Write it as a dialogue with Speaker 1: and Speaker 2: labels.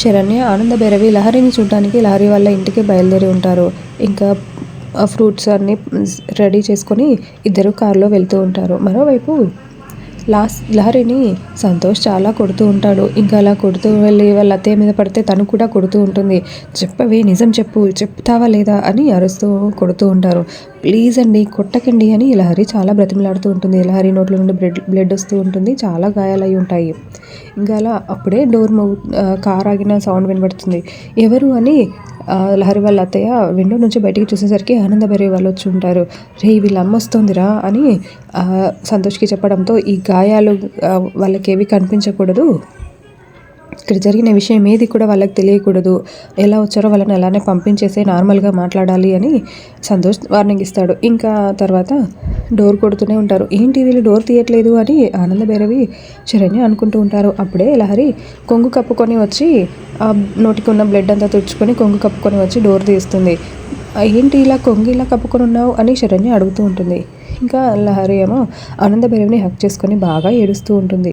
Speaker 1: శరణ్య ఆనంద భైరవి లహరిని చూడడానికి లహరి వాళ్ళ ఇంటికి బయలుదేరి ఉంటారు. ఇంకా ఫ్రూట్స్ అన్నీ రెడీ చేసుకొని ఇద్దరు కారులో వెళ్తూ ఉంటారు. మరోవైపు లాస్ట్ లహరిని సంతోష్ చాలా కొడుతూ ఉంటాడు. ఇంకా అలా కొడుతూ వెళ్ళి వాళ్ళ అత్తయ్య మీద పడితే తను కూడా కొడుతూ ఉంటుంది. చెప్పవే నిజం చెప్పు చెప్తావా లేదా అని అరుస్తూ కొడుతూ ఉంటారు. ప్లీజ్ అండి కొట్టకండి అని లహరి చాలా బ్రతిమలాడుతూ ఉంటుంది. లహరి నోట్లో నుండి బ్లడ్ బ్లడ్ వస్తూ ఉంటుంది. చాలా గాయాలయ్యి ఉంటాయి. ఇంకా అలా అప్పుడే డోర్ మౌ కార్ ఆగిన సౌండ్ వినబడుతుంది. ఎవరు అని లహరి వాళ్ళ అత్తయ్య విండో నుంచి బయటికి చూసేసరికి ఆనంద వాళ్ళు వచ్చి ఉంటారు. రే వీళ్ళ అమ్మ వస్తుందిరా అని సంతోష్కి చెప్పడంతో ఈ గాయాలు వాళ్ళకేవి కనిపించకూడదు. ఇక్కడ జరిగిన విషయం ఏది కూడా వాళ్ళకి తెలియకూడదు. ఎలా వచ్చారో వాళ్ళని అలానే పంపించేసి నార్మల్గా మాట్లాడాలి అని సంతోష్ వార్నింగ్ ఇస్తాడు. ఇంకా తర్వాత డోర్ కొడుతూనే ఉంటారు. ఏంటి వీళ్ళు డోర్ తీయట్లేదు అని ఆనంద భైరవి శరణ్య అనుకుంటూ ఉంటారు. అప్పుడే లహరి కొంగు కప్పుకొని వచ్చి ఆ నోటికి ఉన్న బ్లడ్ అంతా తుడుచుకొని కొంగు కప్పుకొని వచ్చి డోర్ తీస్తుంది. ఏంటి ఇలా కొంగు ఇలా కప్పుకొని ఉన్నావు? అని శరణ్య అడుగుతూ ఉంటుంది. ఇంకా లహరి ఏమో ఆనంద భైరవిని హక్ చేసుకొని బాగా ఏడుస్తూ ఉంటుంది.